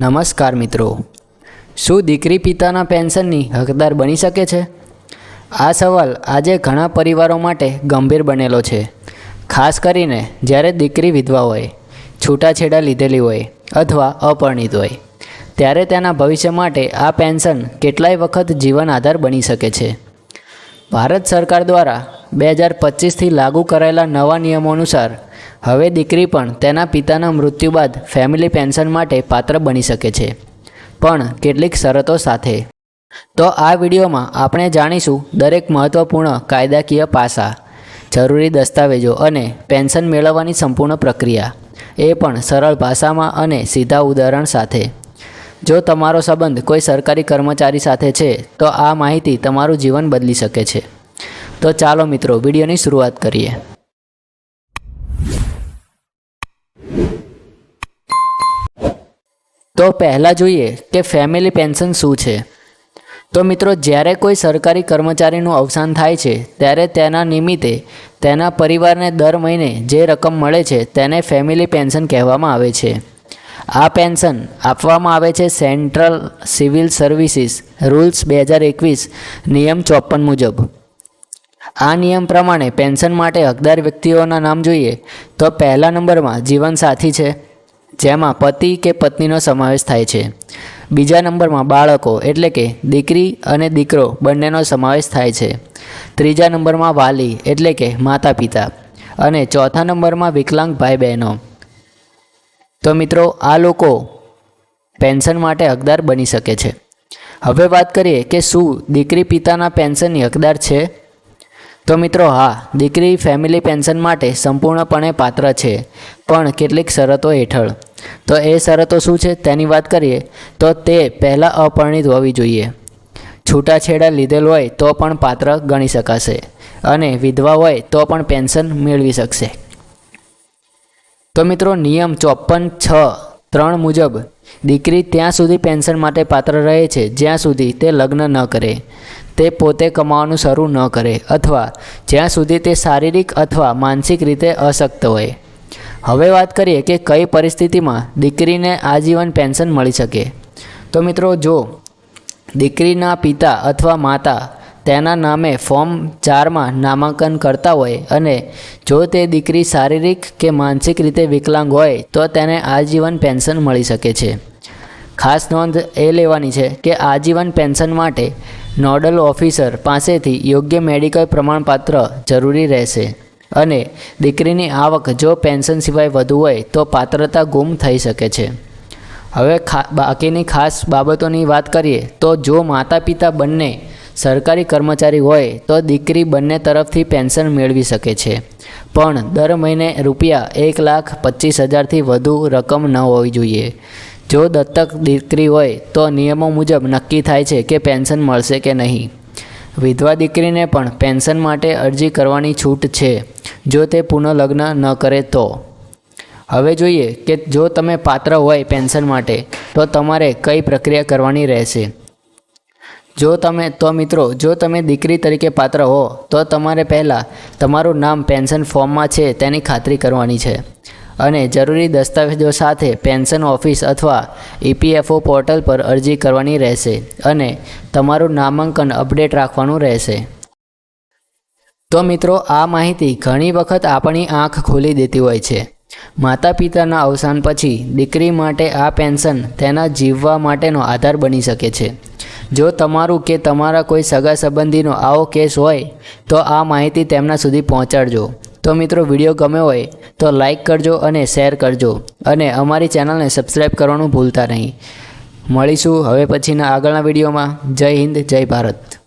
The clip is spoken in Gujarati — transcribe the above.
નમસ્કાર મિત્રો. શું દીકરી પિતાના પેન્શનની હકદાર બની શકે છે? આ સવાલ આજે ઘણા પરિવારો માટે ગંભીર બનેલો છે. ખાસ કરીને જ્યારે દીકરી વિધવા હોય, છૂટાછેડા લીધેલી હોય અથવા અપરિણિત હોય, ત્યારે તેના ભવિષ્ય માટે આ પેન્શન કેટલાય વખત જીવન આધાર બની શકે છે. ભારત સરકાર દ્વારા બે હજાર પચીસથી લાગુ કરાયેલા નવા નિયમો અનુસાર હવે દીકરી પણ તેના પિતાના મૃત્યુ બાદ ફેમિલી પેન્શન માટે પાત્ર બની શકે છે. પણ કેટલીક શરતો સાથે. તો આ વિડીયોમાં આપણે જાણીશું દરેક મહત્ત્વપૂર્ણ કાયદાકીય પાસા, જરૂરી દસ્તાવેજો અને પેન્શન મેળવવાની સંપૂર્ણ પ્રક્રિયા. એ પણ સરળ ભાષામાં અને સીધા ઉદાહરણ સાથે. જો તમારો સંબંધ કોઈ સરકારી કર્મચારી સાથે છે, તો આ માહિતી તમારું જીવન બદલી શકે છે. તો ચાલો મિત્રો, વિડીયોની શરૂઆત કરીએ. તો પહેલાં જોઈએ કે ફેમિલી પેન્શન શું છે. તો મિત્રો, જ્યારે કોઈ સરકારી કર્મચારીનું અવસાન થાય છે, ત્યારે તેના નિમિત્તે તેના પરિવારને દર મહિને જે રકમ મળે છે, તેને ફેમિલી પેન્શન કહેવામાં આવે છે. આ પેન્શન આપવામાં આવે છે સેન્ટ્રલ સિવિલ સર્વિસીસ રૂલ્સ બે હજાર એકવીસ નિયમ ચોપન મુજબ. આ નિયમ પ્રમાણે પેન્શન માટે હકદાર વ્યક્તિઓના નામ જોઈએ તો પહેલા નંબરમાં જીવનસાથી છે. જેમાં પતિ કે પત્નીનો સમાવેશ થાય છે. બીજા નંબરમાં બાળકો એટલે કે દીકરી અને દીકરો બંનેનો સમાવેશ થાય છે. ત્રીજા નંબરમાં વાલી એટલે કે માતા પિતા અને ચોથા નંબરમાં વિકલાંગ ભાઈ બહેનો તો મિત્રો, આ લોકો પેન્શન માટે હકદાર બની શકે છે. હવે વાત કરીએ કે શું દીકરી પિતાના પેન્શનની હકદાર છે? તો મિત્રો, હા, દીકરી ફેમિલી પેન્શન માટે સંપૂર્ણપણે પાત્ર છે, પણ કેટલીક શરતો હેઠળ. તો એ શરતો શું છે તેની વાત કરીએ, તો તે પહેલાં અપરિણિત હોવી જોઈએ. છૂટાછેડા લીધેલ હોય તો પણ પાત્ર ગણી શકાશે અને વિધવા હોય તો પણ પેન્શન મેળવી શકશે. તો મિત્રો નિયમ ચોપન છ ત્રણ મુજબ, દીકરી ત્યાં સુધી પેન્શન માટે પાત્ર રહે છે, જ્યાં સુધી તે લગ્ન ન કરે, તે પોતે કમાવાનું શરૂ ન કરે, અથવા જ્યાં સુધી તે શારીરિક અથવા માનસિક રીતે અશક્ત હોય. હવે વાત કરીએ કે કઈ પરિસ્થિતિમાં દીકરીને આજીવન પેન્શન મળી શકે. તો મિત્રો જો દીકરીના પિતા અથવા માતા તેના નામે ફોર્મ ચારમાં નામાંકન કરતા હોય અને જો તે દીકરી શારીરિક કે માનસિક રીતે વિકલાંગ હોય, તો તેને આજીવન પેન્શન મળી શકે છે. ખાસ નોંધ એ લેવાની છે કે આજીવન પેન્શન માટે નોડલ ઓફિસર પાસેથી યોગ્ય મેડિકલ પ્રમાણપત્ર જરૂરી રહેશે. અને દીકરીની આવક જો પેન્શન સિવાય વધુ હોય તો પાત્રતા ગુમ થઈ શકે છે. હવે બાકીની ખાસ બાબતોની વાત કરીએ તો જો માતા પિતા બંને સરકારી કર્મચારી હોય તો દીકરી બંને તરફથી પેન્શન મેળવી શકે છે. પણ દર મહિને રૂપિયા એક લાખ પચીસ હજારથી વધુ રકમ ન હોવી જોઈએ. જો દત્તક દીકરી હોય તો નિયમો મુજબ નક્કી થાય છે કે પેન્શન મળશે કે નહીં. વિધવા દીકરીને પણ પેન્શન માટે અરજી કરવાની છૂટ છે. જો તે પુનઃલગ્ન ન કરે તો? હવે જોઈએ કે જો તમે પાત્ર હોય પેન્શન માટે, તો તમારે કઈ પ્રક્રિયા કરવાની રહેશે? જો તમે, તો મિત્રો, જો તમે દીકરી તરીકે પાત્ર હો, તો તમારે પહેલાં તમારું નામ પેન્શન ફોર્મમાં છે તેની ખાતરી કરવાની છે. અને જરૂરી દસ્તાવેજો સાથે પેન્શન ઓફિસ અથવા ઈપીએફઓ પોર્ટલ પર અરજી કરવાની રહેશે અને તમારું નામાંકન અપડેટ રાખવાનું રહેશે. તો મિત્રો, આ માહિતી ઘણી વખત આપણી આંખ ખોલી દેતી હોય છે. માતા પિતાના અવસાન પછી દીકરી માટે આ પેન્શન તેના જીવવા માટેનો આધાર બની શકે છે. જો તમારું કે તમારા કોઈ સગા સંબંધીનો આવો કેસ હોય, તો આ માહિતી તેમના સુધી પહોંચાડજો. તો મિત્રો, વીડિયો ગમ્યો હોય, તો લાઈક કરજો અને શેર કરજો. અને અમારી ચેનલને સબસ્ક્રાઈબ કરવાનું ભૂલતા નહીં. મળીશું હવે પછીના આગળના વિડીયોમાં. જય હિન્દ, જય ભારત.